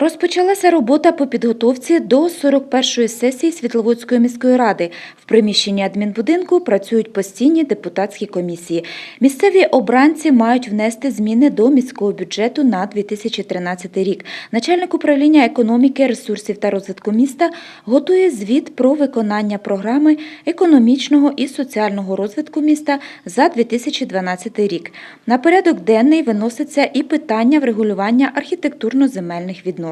Розпочалася робота по підготовці до 41-ї сесії Світловодської міської ради. В приміщенні адмінбудинку працюють постійні депутатські комісії. Місцеві обранці мають внести зміни до міського бюджету на 2013 рік. Начальник управління економіки, ресурсів та розвитку міста готує звіт про виконання програми економічного і соціального розвитку міста за 2012 рік. На порядок денний виноситься і питання врегулювання архітектурно-земельних відносин.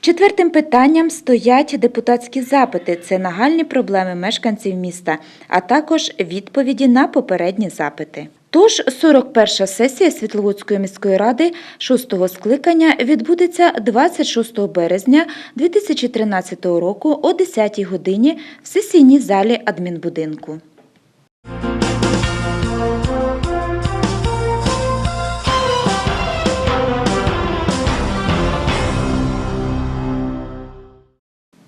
Четвертим питанням стоять депутатські запити. Це нагальні проблеми мешканців міста, а також відповіді на попередні запити. Тож 41-ша сесія Світловодської міської ради 6-го скликання відбудеться 26 березня 2013 року о 10-й годині в сесійній залі адмінбудинку.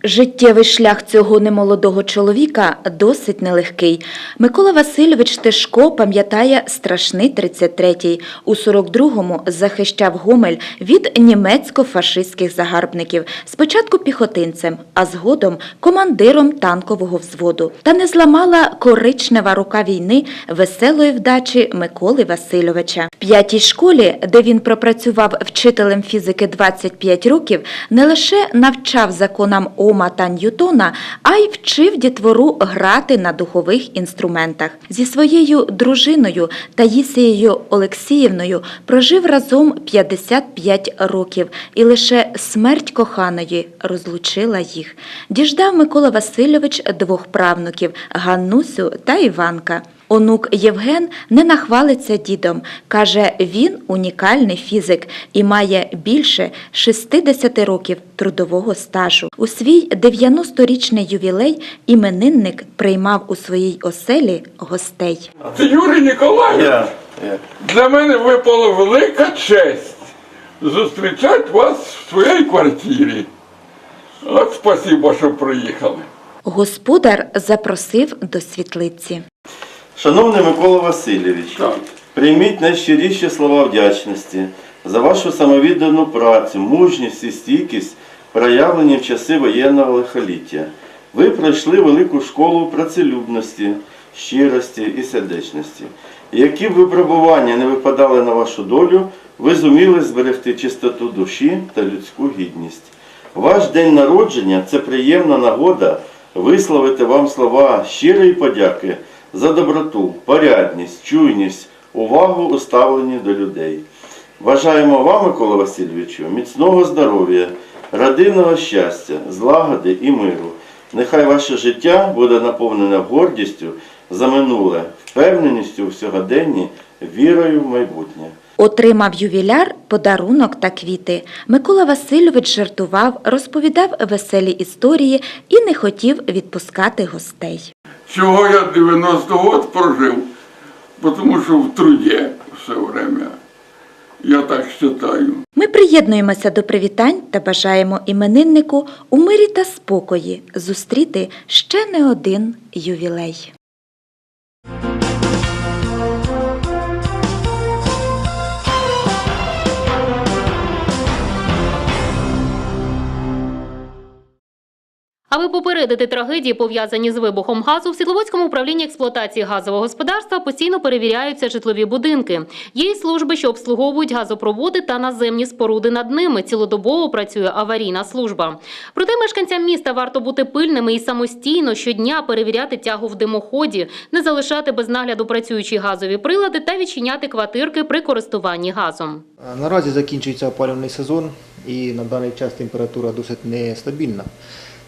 Життєвий шлях цього немолодого чоловіка досить нелегкий. Микола Васильович Тишко пам'ятає страшний 33-й. У 42-му захищав Гомель від німецько-фашистських загарбників. Спочатку піхотинцем, а згодом командиром танкового взводу. Та не зламала коричнева рука війни веселої вдачі Миколи Васильовича. В п'ятій школі, де він пропрацював вчителем фізики 25 років, не лише навчав законам Ома та а й вчив дітвору грати на духових інструментах. Зі своєю дружиною Таїсією Олексіївною прожив разом 55 років, і лише смерть коханої розлучила їх. Діждав Микола Васильович двох правнуків Ганнусю та Іванка. Онук Євген не нахвалиться дідом. Каже, він унікальний фізик і має більше 60 років трудового стажу. У свій 90-річний ювілей іменинник приймав у своїй оселі гостей. Це Юрій Ніколаєвич. Я, я. Для мене випала велика честь зустрічати вас в своїй квартирі. От спасибо, що приїхали. Господар запросив до світлиці. Шановний Микола Васильович, Так. прийміть найщиріші слова вдячності за вашу самовіддану працю, мужність і стійкість, проявлені в часи воєнного лихоліття. Ви пройшли велику школу працелюбності, щирості і сердечності. І які б випробування не випадали на вашу долю, ви зуміли зберегти чистоту душі та людську гідність. Ваш день народження це приємна нагода висловити вам слова щирої подяки за доброту, порядність, чуйність, увагу у ставленні до людей. Бажаємо вам, Микола Васильовичу, міцного здоров'я, родинного щастя, злагоди і миру. Нехай ваше життя буде наповнене гордістю за минуле, впевненістю у сьогоденні, вірою в майбутнє. Отримав ювіляр, подарунок та квіти. Микола Васильович жартував, розповідав веселі історії і не хотів відпускати гостей. Чого я 90 год прожив? Тому що в труді все время. Я так вважаю. Ми приєднуємося до привітань та бажаємо імениннику у мирі та спокої зустріти ще не один ювілей. Аби попередити трагедії, пов'язані з вибухом газу, в Світловодському управлінні експлуатації газового господарства постійно перевіряються житлові будинки. Є й служби, що обслуговують газопроводи та наземні споруди над ними. Цілодобово працює аварійна служба. Проте мешканцям міста варто бути пильними і самостійно щодня перевіряти тягу в димоході, не залишати без нагляду працюючі газові прилади та відчиняти квартирки при користуванні газом. Наразі закінчується опалювальний сезон і на даний час температура досить нестабільна.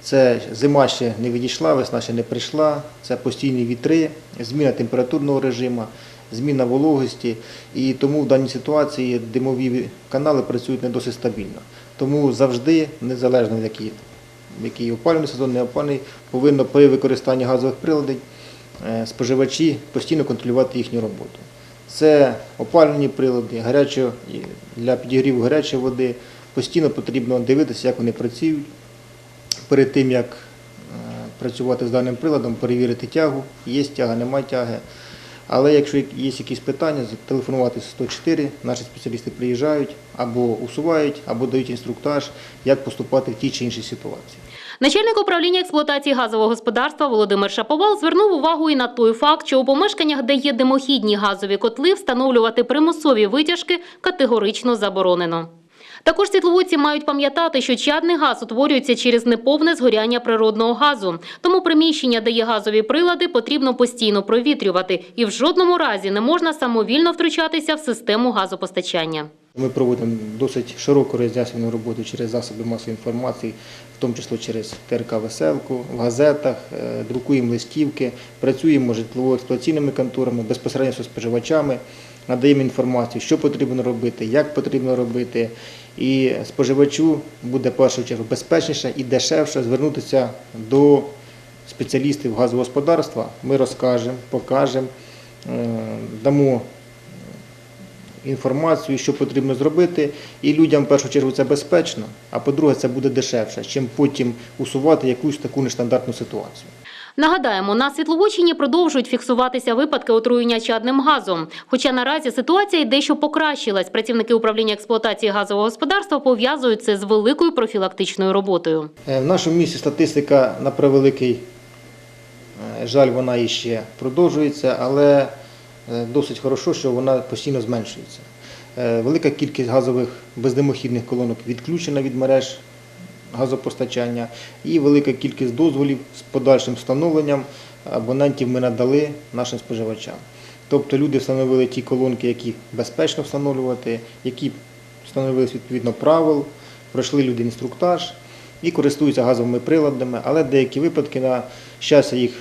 Це зима ще не відійшла, весна ще не прийшла, це постійні вітри, зміна температурного режиму, зміна вологості. І тому в даній ситуації димові канали працюють не досить стабільно. Тому завжди, незалежно від який, який опалювальний сезон, не опалювальний, повинно при використанні газових приладів е, споживачі постійно контролювати їхню роботу. Це опалювальні прилади, гарячо, для підігріву гарячої води. Постійно потрібно дивитися, як вони працюють. Перед тим, як е, працювати з даним приладом, перевірити тягу, є тяга, немає тяги. Але якщо є якісь питання, телефонувати 104, наші спеціалісти приїжджають або усувають, або дають інструктаж, як поступати в тій чи іншій ситуації. Начальник управління експлуатації газового господарства Володимир Шаповал звернув увагу і на той факт, що у помешканнях, де є димохідні газові котли, встановлювати примусові витяжки категорично заборонено. Також світловодці мають пам'ятати, що чадний газ утворюється через неповне згоряння природного газу. Тому приміщення, де є газові прилади, потрібно постійно провітрювати. І в жодному разі не можна самовільно втручатися в систему газопостачання. Ми проводимо досить широку роз'яснювальну роботу через засоби масової інформації, в тому числі через ТРК Веселку, в газетах, е, друкуємо листівки, працюємо житлово-експлуатаційними конторами, безпосередньо зі споживачами, надаємо інформацію, що потрібно робити, як потрібно робити. І споживачу буде в першу чергу безпечніше і дешевше звернутися до спеціалістів газогосподарства. Ми розкажемо, покажемо, е, дамо інформацію, що потрібно зробити, і людям в першу чергу це безпечно, а по-друге, це буде дешевше, чим потім усувати якусь таку нестандартну ситуацію. Нагадаємо, на Світловодщині продовжують фіксуватися випадки отруєння чадним газом. Хоча наразі ситуація дещо покращилась. Працівники управління експлуатації газового господарства пов'язують це з великою профілактичною роботою. Е, В нашому місті статистика, на превеликий е, жаль, вона іще продовжується, але е, досить хорошо, що вона постійно зменшується. Велика кількість газових бездимохідних колонок відключена від мереж газопостачання і велика кількість дозволів з подальшим встановленням абонентів ми надали нашим споживачам. Тобто люди встановили ті колонки, які безпечно встановлювати, які встановились відповідно правил, пройшли люди інструктаж і користуються газовими приладами, але деякі випадки, на щастя, їх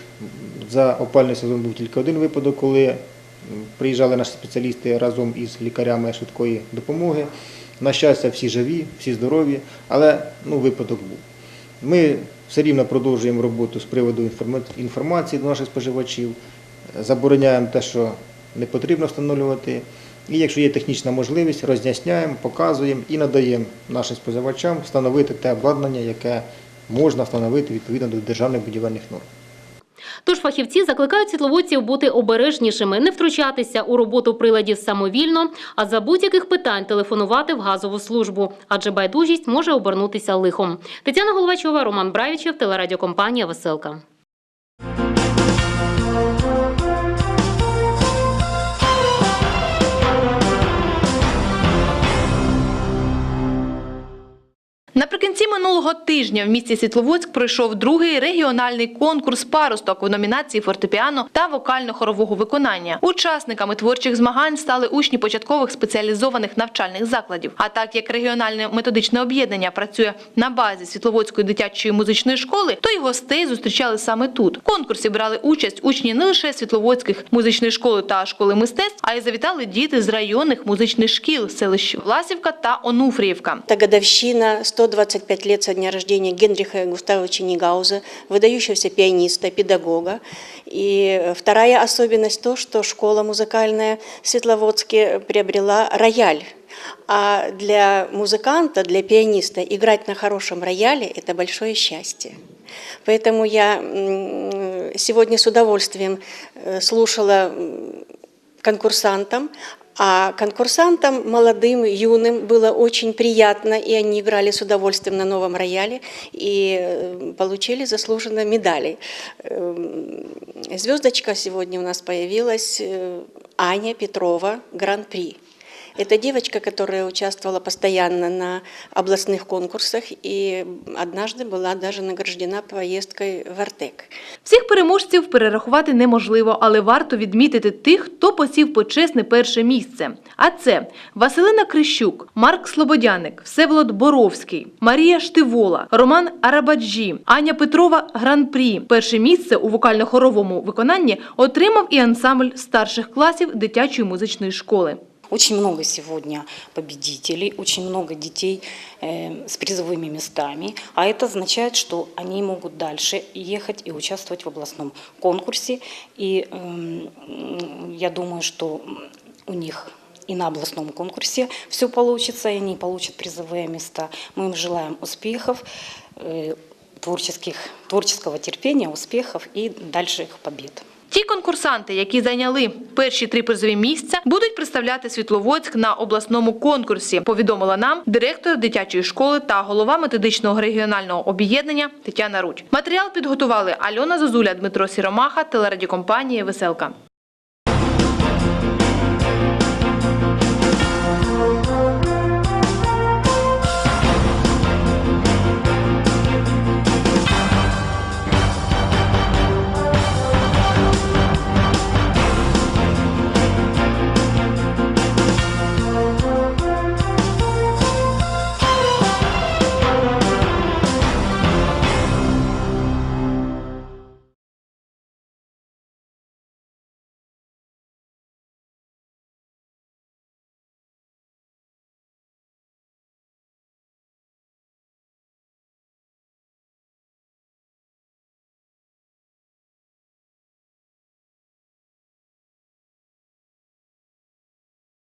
за опальний сезон був тільки один випадок, коли приїжджали наші спеціалісти разом із лікарями швидкої допомоги. На щастя, всі живі, всі здорові, але ну, випадок був. Ми все рівно продовжуємо роботу з приводу інформації до наших споживачів, забороняємо те, що не потрібно встановлювати. І якщо є технічна можливість, роз'ясняємо, показуємо і надаємо нашим споживачам встановити те обладнання, яке можна встановити відповідно до державних будівельних норм. Тож фахівці закликають світловодців бути обережнішими, не втручатися у роботу приладів самовільно, а за будь-яких питань телефонувати в газову службу, адже байдужість може обернутися лихом. Тетяна Головачова, Роман Бравічев, телерадіокомпанія Веселка. Минулого тижня в місті Світловодськ пройшов другий регіональний конкурс паросток у номінації фортепіано та вокально-хорового виконання. Учасниками творчих змагань стали учні початкових спеціалізованих навчальних закладів. А так як регіональне методичне об'єднання працює на базі Світловодської дитячої музичної школи, то й гостей зустрічали саме тут. В конкурсі брали участь учні не лише Світловодських музичної школи та школи мистецтв, а й завітали діти з районних музичних шкіл селищ Власівка та Онуфріївка. Это годовщина 125 лет со дня рождения Генриха Густавовича Нигауза, выдающегося пианиста, педагога. И вторая особенность то, что школа музыкальная в Светловодске приобрела рояль. А для музыканта, для пианиста играть на хорошем рояле – это большое счастье. Поэтому я сегодня с удовольствием э, слушала конкурсантам, а конкурсантам, молодым, юным, было очень приятно, и они играли с удовольствием на новом рояле и э, получили заслуженно медали. Эм, Звездочка сегодня у нас появилась, э, Аня Петрова, Гран-при. Это девочка, которая участвовала постоянно на областных конкурсах и однажды была даже награждена поездкой в Артек. Всіх переможців перерахувати неможливо, але варто відмітити тих, хто посів почесне перше місце. А це Василина Крищук, Марк Слободяник, Всеволод Боровський, Марія Штивола, Роман Арабаджі, Аня Петрова Гран-прі. Перше місце у вокально-хоровому виконанні отримав і ансамбль старших класів дитячої музичної школи. Очень много сегодня победителей, очень много детей э, с призовыми местами, а это означает, что они могут дальше ехать и участвовать в областном конкурсе. И эм, я думаю, что у них и на областном конкурсе все получится, и они получат призовые места. Мы им желаем успехов, э, творческих, творческого терпения, успехов и дальше их побед. Ті конкурсанти, які зайняли перші три призові місця, будуть представляти Світловодськ на обласному конкурсі. Повідомила нам директор дитячої школи та голова методичного регіонального об'єднання Тетяна Рудь. Матеріал підготували Альона Зозуля, Дмитро Сіромаха, телерадіокомпанія Веселка.